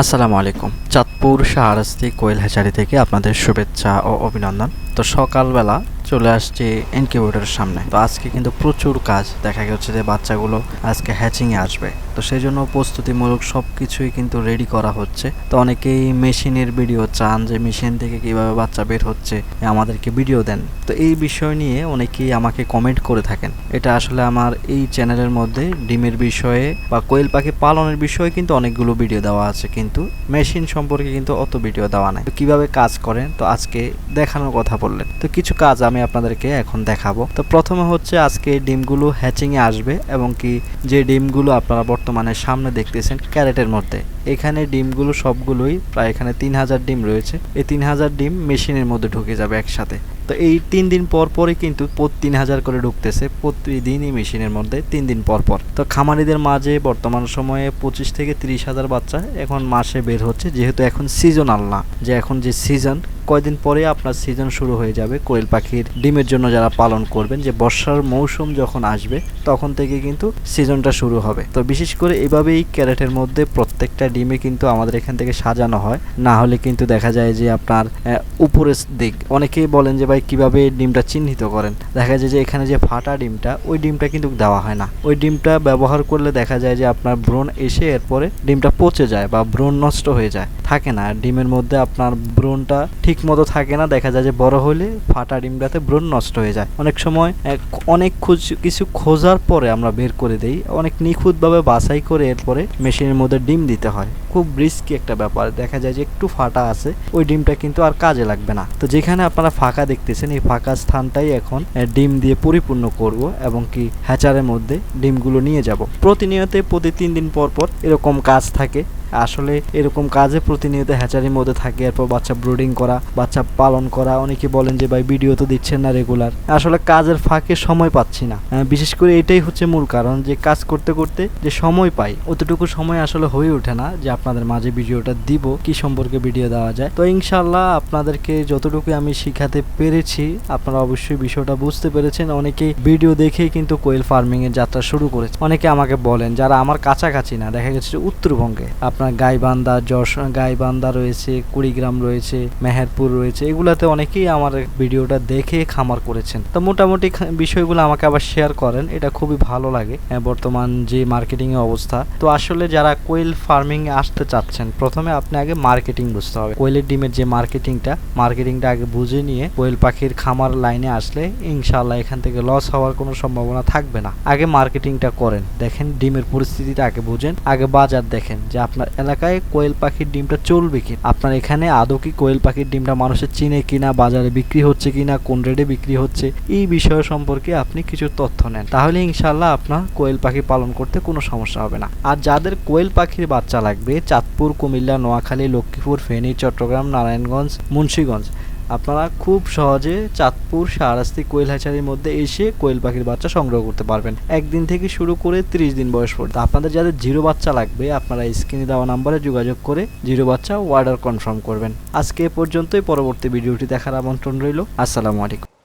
আসসালামু আলাইকুম। চাঁদপুর শাহরাস্তি কোয়েল হেচারি থেকে আপনাদের শুভেচ্ছা ও অভিনন্দন। তো সকালবেলা চলে আসছি ইনকিউবেটরের সামনে। তো আজকে কিন্তু প্রচুর কাজ দেখা গেছে যে বাচ্চাগুলো আজকে হ্যাচিংয়ে আসবে। তো সেই জন্য প্রস্তুতিমূলক সব কিছুই কিন্তু রেডি করা হচ্ছে। তো অনেকেই মেশিনের ভিডিও চান যে মেশিন থেকে কীভাবে বাচ্চা বের হচ্ছে, আমাদেরকে ভিডিও দেন। তো এই বিষয় নিয়ে অনেকেই আমাকে কমেন্ট করে থাকেন। এটা আসলে আমার এই চ্যানেলের মধ্যে ডিমের বিষয়ে বা কোয়েল পাখি পালনের বিষয়ে কিন্তু অনেকগুলো ভিডিও দেওয়া আছে। কিন্তু মেশিন সম্পর্কে কিন্তু অত ভিডিও দেওয়া নাই। তো কীভাবে কাজ করেন? তো আজকে দেখানোর কথা বললেন। তো কিছু কাজ আমি আপনাদেরকে এখন দেখাবো। তো প্রথমে হচ্ছে আজকে ডিমগুলো হ্যাচিংয়ে আসবে এবং কি যে ডিমগুলো আপনারা বর্তমানে সামনে দেখতেছেন ক্যারেটের মধ্যে, এখানে ডিমগুলো সবগুলোই প্রায় এখানে তিন হাজার ডিম রয়েছে। এই তিন হাজার ডিম মেশিনের মধ্যে ঢুকে যাবে একসাথে। তো এই তিন দিন পর পরই কিন্তু তিন হাজার করে ঢুকতেছে প্রতিদিনই মেশিনের মধ্যে তিন দিন পর পর। তো খামারিদের মাঝে বর্তমান সময়ে পঁচিশ থেকে তিরিশ হাজার বাচ্চা এখন মাসে বের হচ্ছে, যেহেতু এখন সিজনাল না, যে এখন যে সিজন কয়দিন পরে আপনার সিজন শুরু হয়ে যাবে কোয়েল পাখির ডিমের জন্য যারা পালন করবেন, যে বর্ষার মৌসুম যখন আসবে, তখন থেকে কিন্তু সিজনটা শুরু হবে। তো বিশেষ করে এভাবেই ক্যারেটের মধ্যে প্রত্যেকটা ডিমে কিন্তু আমাদের এখান থেকে সাজানো হয়। না হলে কিন্তু দেখা যায় যে আপনার উপরের দিক, অনেকেই বলেন যে ভাই কীভাবে ডিমটা চিহ্নিত করেন? দেখা যায় যে এখানে যে ফাটা ডিমটা, ওই ডিমটা কিন্তু দেওয়া হয় না। ওই ডিমটা ব্যবহার করলে দেখা যায় যে আপনার ব্রণ এসে এরপরে ডিমটা পচে যায় বা ব্রণ নষ্ট হয়ে যায়, থাকে না। ডিমের মধ্যে আপনার ব্রণটা ঠিক মতো থাকে না, দেখা যায় যে বড় হলে ফাটা ডিমটাতে ব্রণ নষ্ট হয়ে যায়। অনেক সময় অনেক খোঁজ, কিছু খোঁজার পরে আমরা বের করে দেই। অনেক নিখুঁতভাবে বাছাই করে এরপরে মেশিনের মধ্যে ডিম দিতে হয়। খুব রিস্কি একটা ব্যাপার। দেখা যায় যে একটু ফাটা আছে, ওই ডিমটা কিন্তু আর কাজে লাগবে না। তো যেখানে আপনারা ফাঁকা দেখতেছেন, এই ফাঁকা স্থানটাই এখন ডিম দিয়ে পরিপূর্ণ করব এবং কি হ্যাচারের মধ্যে ডিমগুলো নিয়ে যাব। প্রতিনিয়ত প্রতি তিন দিন পর পর এরকম কাজ থাকে। থাকে আসলে এরকম কাজে প্রতিনিয়ত হ্যাচারির মধ্যে থাকে, এরপর বাচ্চা ব্রুডিং করা, বাচ্চা পালন করা, অনেকে বলেন যে, ভাই ভিডিও তো দিচ্ছেন না রেগুলার আসলে কাজের ফাঁকে সময় পাচ্ছি না। বিশেষ করে এটাই হচ্ছে মূল কারণ যে, কাজ করতে করতে যে, সময় পাই, অতটুকু সময় আসলে হয়ে ওঠে না যে, আপনাদের মাঝে ভিডিওটা দিব, কি সম্পর্কে ভিডিও দেওয়া যায়। তো ইনশাল্লাহ আপনাদেরকে যতটুকু আমি শিখাতে পেরেছি, আপনারা অবশ্যই বিষয়টা বুঝতে পেরেছেন। অনেকেই ভিডিও দেখেই কিন্তু কোয়েল ফার্মিং এর যাত্রা শুরু করেছে। অনেকে আমাকে বলেন, যারা আমার কাছাকাছি না, দেখা গেছে উত্তরবঙ্গে আপনার গাইবান্ধা, যশ, গাইবান্ধা রয়েছে, কুড়িগ্রাম রয়েছে, মেহেরপুর রয়েছে, এগুলাতে অনেকেই আমার ভিডিওটা দেখে খামার করেছেন। তো মোটামুটি বিষয়গুলো আমাকে আবার শেয়ার করেন, এটা খুবই ভালো লাগে বর্তমান যে মার্কেটিং এর অবস্থা। তো আসলে যারা কোয়েল ফার্মিং আসতে চাচ্ছেন, প্রথমে আপনি আগে মার্কেটিং বুঝতে হবে। কোয়েলের ডিমের যে মার্কেটিংটা মার্কেটিংটা আগে বুঝে নিয়ে কোয়েল পাখির খামার লাইনে আসলে ইনশাল্লাহ এখান থেকে লস হওয়ার কোনো সম্ভাবনা থাকবে না। আগে মার্কেটিংটা করেন, দেখেন ডিমের পরিস্থিতিটা আগে বুঝেন, আগে বাজার দেখেন যে আপনার এলাকায় কোয়েল পাখির ডিমটা চলবে কি আপনার এখানে আদৌ কি কোয়েল পাখির ডিমটা মানুষের চিনে কিনা, বাজারে বিক্রি হচ্ছে কিনা, কোন রেটে বিক্রি হচ্ছে, এই বিষয় সম্পর্কে আপনি কিছু তথ্য নেন। তাহলে ইনশাল্লাহ আপনার কোয়েল পাখি পালন করতে কোনো সমস্যা হবে না। আর যাদের কোয়েল পাখির বাচ্চা লাগবে, চাঁদপুর, কুমিল্লা, নোয়াখালী, লক্ষ্মীপুর, ফেনী, চট্টগ্রাম, নারায়ণগঞ্জ, মুন্সীগঞ্জ আপনারা খুব সহজে চাঁদপুর শাহরাস্তি কোয়েল হ্যাচারির মধ্যে এসে কোয়েল পাখির বাচ্চা সংগ্রহ করতে পারবেন। একদিন থেকে শুরু করে ত্রিশ দিন বয়স পর্যন্ত। আপনাদের যাদের জিরো বাচ্চা লাগবে, আপনারা স্ক্রিনে দেওয়া নাম্বারে যোগাযোগ করে জিরো বাচ্চা অর্ডার কনফার্ম করবেন। আজকে এ পর্যন্তই। পরবর্তী ভিডিওটি দেখার আমন্ত্রণ রইল। আসসালামু আলাইকুম।